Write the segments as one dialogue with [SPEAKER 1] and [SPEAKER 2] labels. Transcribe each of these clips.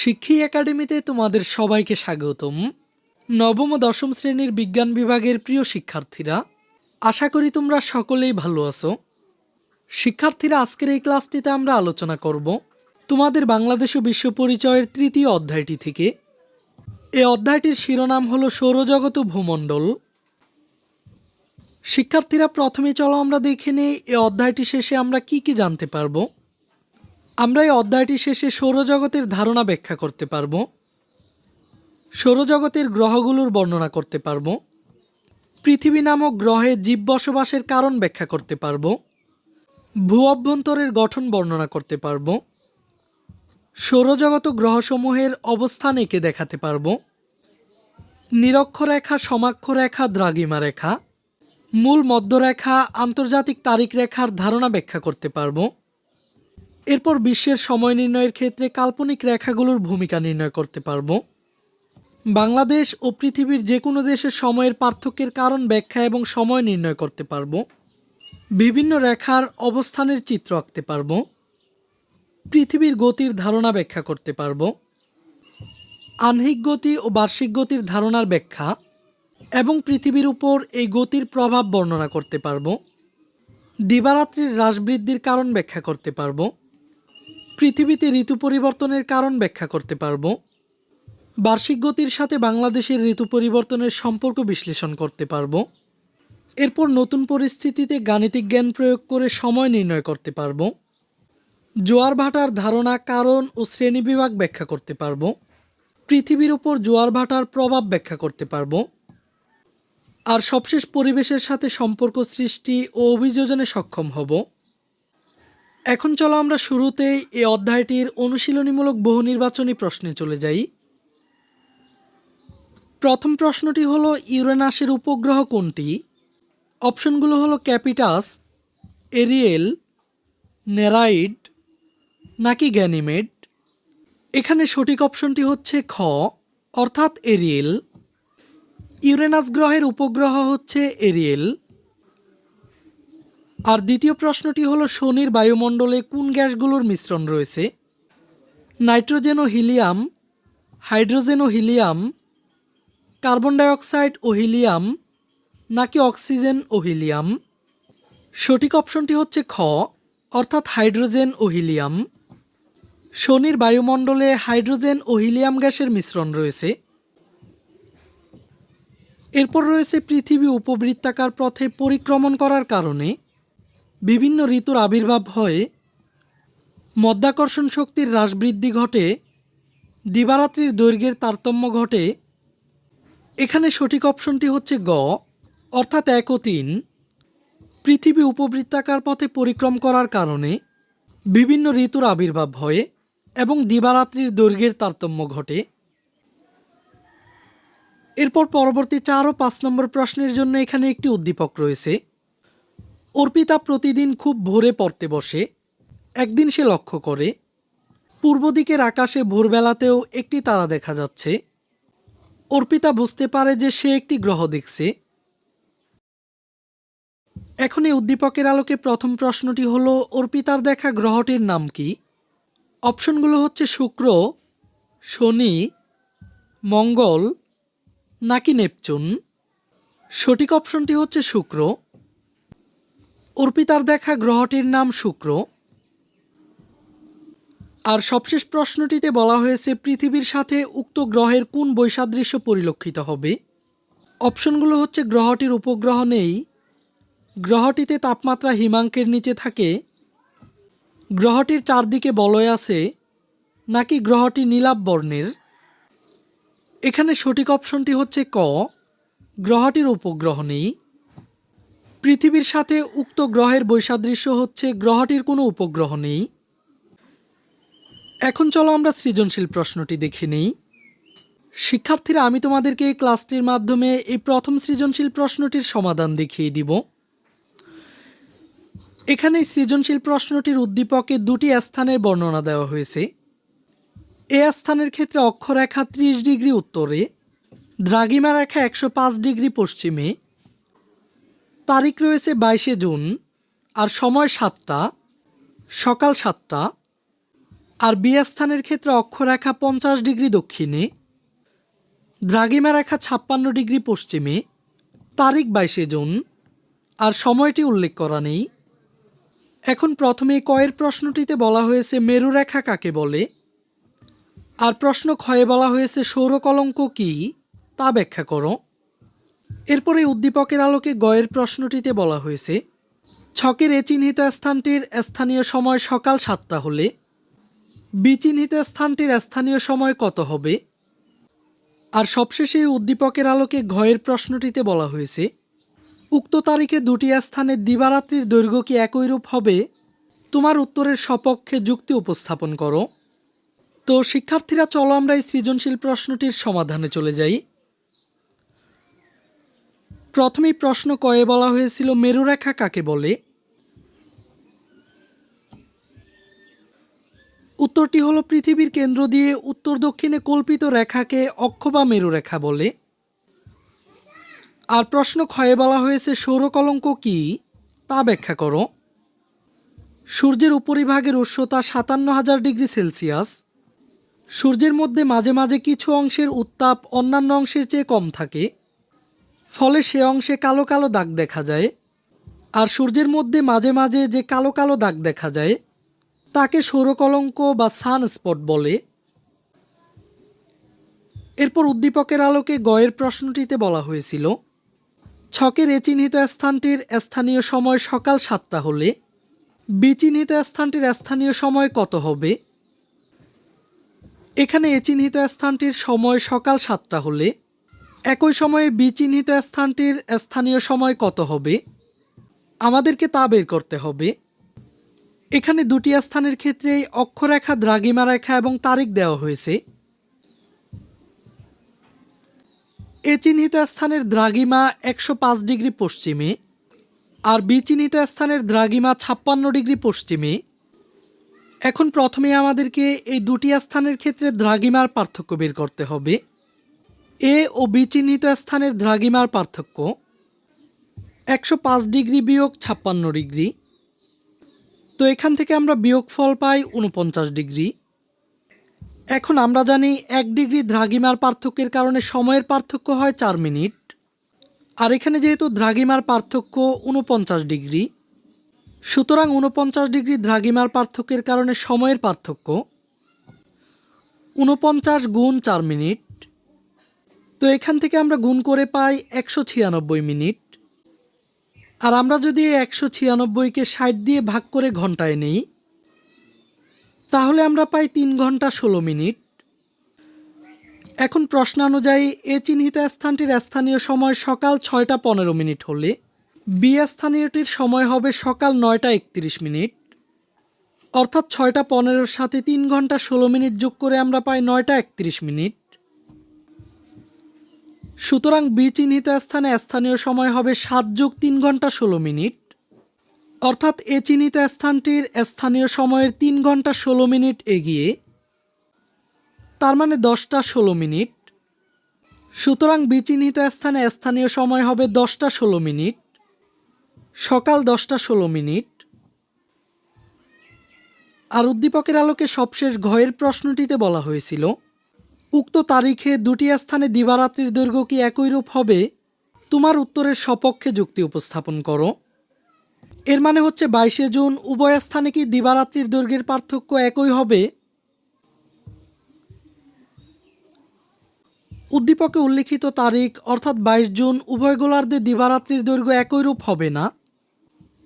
[SPEAKER 1] শিক্ষী একাডেমিতে তোমাদের সবাইকে স্বাগতম। নবম ও দশম শ্রেণির বিজ্ঞান বিভাগের প্রিয় শিক্ষার্থীরা, আশা করি তোমরা সকলেই ভালো আছো। শিক্ষার্থীরা, আজকের এই ক্লাসটিতে আমরা আলোচনা করব তোমাদের বাংলাদেশ ও বিশ্ব পরিচয়ের তৃতীয় অধ্যায়টি থেকে। এই অধ্যায়টির শিরোনাম হলো সৌরজগৎ ও ভূমণ্ডল। শিক্ষার্থীরা, প্রথমে চলো আমরা দেখে নেই, এই অধ্যায়টি শেষে আমরা কি কি জানতে পারব। আমরা এই অধ্যায়টি শেষে সৌরজগতের ধারণা ব্যাখ্যা করতে পারব, সৌরজগতের গ্রহগুলোর বর্ণনা করতে পারব, পৃথিবী নামক গ্রহে জীব বসবাসের কারণ ব্যাখ্যা করতে পারব, ভূ অভ্যন্তরের গঠন বর্ণনা করতে পারব, সৌরজগত গ্রহসমূহের অবস্থান এঁকে দেখাতে পারব, নিরক্ষরেখা, সমাক্ষরেখা দ্রাগিমা রেখা মূল মধ্যরেখা, আন্তর্জাতিক তারিখ রেখার ধারণা ব্যাখ্যা করতে পারব এরপর বিশ্বের সময় নির্ণয়ের ক্ষেত্রে কাল্পনিক রেখাগুলোর ভূমিকা নির্ণয় করতে পারব। বাংলাদেশ ও পৃথিবীর যে কোনো দেশের সময়ের পার্থক্যের কারণ ব্যাখ্যা এবং সময় নির্ণয় করতে পারব। বিভিন্ন রেখার অবস্থানের চিত্র আঁকতে পারব। পৃথিবীর গতির ধারণা ব্যাখ্যা করতে পারব। আহ্নিক গতি ও বার্ষিক গতির ধারণার ব্যাখ্যা এবং পৃথিবীর উপর এই গতির প্রভাব বর্ণনা করতে পারব। দিবারাত্রির হ্রাস বৃদ্ধির কারণ ব্যাখ্যা করতে পারব। পৃথিবীতে ঋতু পরিবর্তনের কারণ ব্যাখ্যা করতে পারব। বার্ষিক গতির সাথে বাংলাদেশের ঋতু পরিবর্তনের সম্পর্ক বিশ্লেষণ করতে পারব। এরপর নতুন পরিস্থিতিতে গাণিতিক জ্ঞান প্রয়োগ করে সময় নির্ণয় করতে পারব। জোয়ার ভাটার ধারণা, কারণ ও শ্রেণীবিভাগ ব্যাখ্যা করতে পারব। পৃথিবীর ওপর জোয়ার ভাটার প্রভাব ব্যাখ্যা করতে পারব। আর সবশেষ পরিবেশের সাথে সম্পর্ক সৃষ্টি ও অভিযোজনে সক্ষম হব। এখন চলো আমরা শুরুতেই এই অধ্যায়টির অনুশীলনীমূলক বহু নির্বাচনী প্রশ্নে চলে যাই। প্রথম প্রশ্নটি হলো, ইউরেনাসের উপগ্রহ কোনটি? অপশনগুলো হলো ক্যাপিটাস, এরিয়েল, নেরাইড, নাকি গ্যানিমেড? এখানে সঠিক অপশনটি হচ্ছে খ, অর্থাৎ এরিয়েল। ইউরেনাস গ্রহের উপগ্রহ হচ্ছে এরিয়েল। আর দ্বিতীয় প্রশ্নটি হলো, শনির বায়ুমণ্ডলে কোন গ্যাসগুলোর মিশ্রণ রয়েছে? নাইট্রোজেন ও হিলিয়াম, হাইড্রোজেন ও হিলিয়াম, কার্বন ডাইঅক্সাইড ও হিলিয়াম, নাকি অক্সিজেন ও হিলিয়াম? সঠিক অপশনটি হচ্ছে খ, অর্থাৎ হাইড্রোজেন ও হিলিয়াম। শনির বায়ুমণ্ডলে হাইড্রোজেন ও হিলিয়াম গ্যাসের মিশ্রণ রয়েছে। এরপর রয়েছে পৃথিবী উপবৃত্তাকার পথে পরিক্রমণ করার কারণে বিভিন্ন ঋতুর আবির্ভাব হয় মধ্যাকর্ষণ শক্তির হ্রাস বৃদ্ধি ঘটে, দিবারাত্রির দৈর্ঘ্যের তারতম্য ঘটে। এখানে সঠিক অপশনটি হচ্ছে গ, অর্থাৎ এক ও তিন। পৃথিবী উপবৃত্তাকার পথে পরিক্রম করার কারণে বিভিন্ন ঋতুর আবির্ভাব হয় এবং দিবারাত্রির দৈর্ঘ্যের তারতম্য ঘটে। এরপর পরবর্তী চার ও পাঁচ নম্বর প্রশ্নের জন্য এখানে একটি উদ্দীপক রয়েছে। অর্পিতা প্রতিদিন খুব ভোরে পড়তে বসে, একদিন সে লক্ষ্য করে, পূর্ব দিকের আকাশে ভোরবেলাতেও একটি তারা দেখা যাচ্ছে। অর্পিতা বুঝতে পারে যে সে একটি গ্রহ দেখছে। এখন এই উদ্দীপকের আলোকে প্রথম প্রশ্নটি হলো, অর্পিতার দেখা গ্রহটির নাম কি? অপশনগুলো হচ্ছে শুক্র, শনি, মঙ্গল নাকি নেপচুন? সঠিক অপশনটি হচ্ছে শুক্র। অর্পিতার দেখা গ্রহটির নাম শুক্র। আর সবশেষ প্রশ্নটিতে বলা হয়েছে, পৃথিবীর সাথে উক্ত গ্রহের কোন বৈসাদৃশ্য পরিলক্ষিত হবে? অপশনগুলো হচ্ছে, গ্রহটির উপগ্রহ নেই, গ্রহটিতে তাপমাত্রা হিমাঙ্কের নিচে থাকে, গ্রহটির চারদিকে বলয় আছে, নাকি গ্রহটি নীলাভ বর্ণের? এখানে সঠিক অপশনটি হচ্ছে ক, গ্রহটির উপগ্রহ নেই। পৃথিবীর সাথে উক্ত গ্রহের বৈসাদৃশ্য হচ্ছে গ্রহটির কোনো উপগ্রহ নেই। এখন চলো আমরা সৃজনশীল প্রশ্নটি দেখে নেই। শিক্ষার্থীরা, আমি তোমাদেরকে ক্লাসটির মাধ্যমে এই প্রথম সৃজনশীল প্রশ্নটির সমাধান দেখিয়ে দিব। এখানে সৃজনশীল প্রশ্নটির উদ্দীপকে দুটি স্থানের বর্ণনা দেওয়া হয়েছে। এ স্থানের ক্ষেত্রে অক্ষরেখা ত্রিশ ডিগ্রি উত্তরে দ্রাগিমা রেখা একশো পাঁচ ডিগ্রি পশ্চিমে তারিখ রয়েছে বাইশে জুন, আর সময় সাতটা, সকাল সাতটা, আর বি স্থানের ক্ষেত্রে অক্ষরেখা পঞ্চাশ ডিগ্রি দক্ষিণে দ্রাগিমা রেখা ছাপ্পান্ন ডিগ্রি পশ্চিমে, তারিখ বাইশে জুন, আর সময়টি উল্লেখ করা নেই। এখন প্রথমে কয়ের প্রশ্নটিতে বলা হয়েছে মেরুরেখা কাকে বলে? আর প্রশ্ন ক্ষয়ে বলা হয়েছে সৌরকলঙ্ক কী? তা ব্যাখ্যা করো। এরপরে উদ্দীপকের আলোকে গয়ের প্রশ্নটিতে বলা হয়েছে, ছকের এ চিহ্নিত স্থানটির স্থানীয় সময় সকাল সাতটা হলে। বি চিহ্নিত স্থানটির স্থানীয় সময় কত হবে? আর সবশেষে উদ্দীপকের আলোকে ঘয়ের প্রশ্নটিতে বলা হয়েছে, উক্ত তারিখে দুটি স্থানে দিবারাত্রির দৈর্ঘ্য কি একইরূপ হবে? তোমার উত্তরের সপক্ষে যুক্তি উপস্থাপন করো। তো শিক্ষার্থীরা চলো আমরা এই সৃজনশীল প্রশ্নটির সমাধানে চলে যাই। প্রথমেই প্রশ্ন কয়ে বলা হয়েছিল, মেরুরেখা কাকে বলে? উত্তরটি হলো, পৃথিবীর কেন্দ্র দিয়ে উত্তর দক্ষিণে কল্পিত রেখাকে অক্ষ বা মেরুরেখা বলে। আর প্রশ্ন ক্ষয়ে বলা হয়েছে, সৌরকলঙ্ক কি? তা ব্যাখ্যা করো। সূর্যের উপরিভাগের উষ্ণতা সাতান্ন হাজার ডিগ্রি সেলসিয়াস। সূর্যের মধ্যে মাঝে মাঝে কিছু অংশের উত্তাপ অন্যান্য অংশের চেয়ে কম থাকে। ফলে সে অংশে কালো কালো দাগ দেখা যায়। আর সূর্যের মধ্যে মাঝে মাঝে যে কালো কালো দাগ দেখা যায়, তাকে সৌরকলঙ্ক বা সান স্পট বলে। এরপর উদ্দীপকের আলোকে গয়ের প্রশ্নটিতে বলা হয়েছিল, ছকের এ চিহ্নিত স্থানটির স্থানীয় সময় সকাল সাতটা হলে, বি চিহ্নিত স্থানটির স্থানীয় সময় কত হবে? এখানে এ চিহ্নিত স্থানটির সময় সকাল সাতটা হলে একই সময়ে বি চিহ্নিত স্থানটির স্থানীয় সময় কত হবে? আমাদেরকে তা বের করতে হবে। এখানে দুটি স্থানের ক্ষেত্রে অক্ষরেখা দ্রাগিমা রেখা এবং তারিখ দেওয়া হয়েছে। এ চিহ্নিত স্থানের দ্রাগিমা একশো পাঁচ ডিগ্রি পশ্চিমে আর বি চিহ্নিত স্থানের দ্রাগিমা ছাপ্পান্ন ডিগ্রি পশ্চিমে। এখন প্রথমে আমাদেরকে এই দুটি স্থানের ক্ষেত্রে দ্রাগিমার পার্থক্য বের করতে হবে। এ ও বি চিহ্নিত স্থানের দ্রাগিমার পার্থক্য একশো পাঁচ ডিগ্রি বিয়োগ ছাপ্পান্ন ডিগ্রি। তো এখান থেকে আমরা বিয়োগফল পাই উনপঞ্চাশ ডিগ্রি। এখন আমরা জানি এক ডিগ্রি দ্রাগিমার পার্থক্যের কারণে সময়ের পার্থক্য হয় চার মিনিট। আর এখানে যেহেতু দ্রাগিমার পার্থক্য উনপঞ্চাশ ডিগ্রি, সুতরাং উনপঞ্চাশ ডিগ্রি দ্রাগিমার পার্থক্যের কারণে সময়ের পার্থক্য উনপঞ্চাশ গুণ চার মিনিট। তো এখান থেকে আমরা গুণ করে পাই একশো ছিয়ানব্বই মিনিট। আর আমরা যদি একশো ছিয়ানব্বইকে ষাট দিয়ে ভাগ করে ঘন্টায় নেই, তাহলে আমরা পাই তিন ঘণ্টা ষোলো মিনিট। এখন প্রশ্নানুযায়ী এ চিহ্নিত স্থানটির স্থানীয় সময় সকাল ছয়টা পনেরো মিনিট হলে, বি স্থানীয়টির সময় হবে সকাল নয়টা একত্রিশ মিনিট। অর্থাৎ ছয়টা পনেরোর সাথে তিন ঘণ্টা ষোলো মিনিট যোগ করে আমরা পাই নয়টা একত্রিশ মিনিট। সুতরাং বি চিহ্নিত স্থানে স্থানীয় সময় হবে সাত যোগ তিন ঘণ্টা ষোলো মিনিট। অর্থাৎ এ চিহ্নিত স্থানটির স্থানীয় সময়ের তিন ঘণ্টা ষোলো মিনিট এগিয়ে, তার মানে দশটা ষোলো মিনিট। সুতরাং বি চিহ্নিত স্থানে স্থানীয় সময় হবে দশটা ষোলো মিনিট, সকাল দশটা ষোলো মিনিট। আর উদ্দীপকের আলোকে সবশেষ ঘয়ের প্রশ্নটিতে বলা হয়েছিল উক্ত তারিখে দুটি স্থানে দিবারাত্রির দৈর্ঘ্য কি একইরূপ হবে? তোমার উত্তরের সপক্ষে যুক্তি উপস্থাপন করো। এর মানে হচ্ছে বাইশে জুন উভয় স্থানে কি দিবারাত্রির দৈর্ঘ্যের পার্থক্য একই হবে? উদ্দীপকে উল্লিখিত তারিখ অর্থাৎ বাইশ জুন উভয় গোলার্ধে দিবারাত্রির দৈর্ঘ্য একইরূপ হবে না।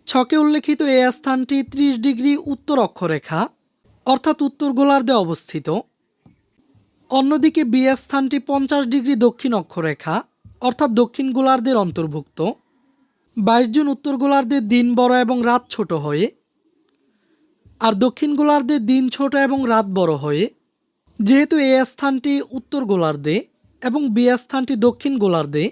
[SPEAKER 1] ছকে উল্লিখিত এই স্থানটি ত্রিশ ডিগ্রি উত্তর অক্ষরেখা, অর্থাৎ উত্তর গোলার্ধে অবস্থিত। অন্যদিকে বি স্থানটি পঞ্চাশ ডিগ্রি দক্ষিণ অক্ষরেখা, অর্থাৎ দক্ষিণ গোলার্ধের অন্তর্ভুক্ত। বাইশ জুন উত্তর গোলার্ধের দিন বড় এবং রাত ছোট হয়ে, আর দক্ষিণ গোলার্ধের দিন ছোট এবং রাত বড় হয়ে। যেহেতু এ স্থানটি উত্তর গোলার্ধে এবং বি স্থানটি দক্ষিণ গোলার্ধে,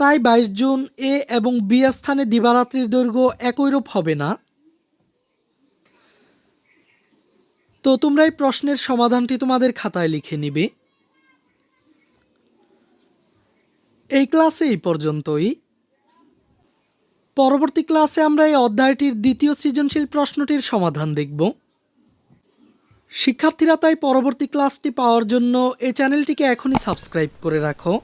[SPEAKER 1] তাই বাইশ জুন এ এবং বি স্থানে দিবারাত্রির দৈর্ঘ্য একইরূপ হবে না। তো তোমরা এই প্রশ্নের সমাধানটি তোমাদের খাতায় লিখে নিবে। এই ক্লাসে এই পর্যন্তই। পরবর্তী ক্লাসে আমরা এই অধ্যায়টির দ্বিতীয় সৃজনশীল প্রশ্নটির সমাধান দেখব। শিক্ষার্থীরা তাই পরবর্তী ক্লাসটি পাওয়ার জন্য এই চ্যানেলটিকে এখনই সাবস্ক্রাইব করে রাখো।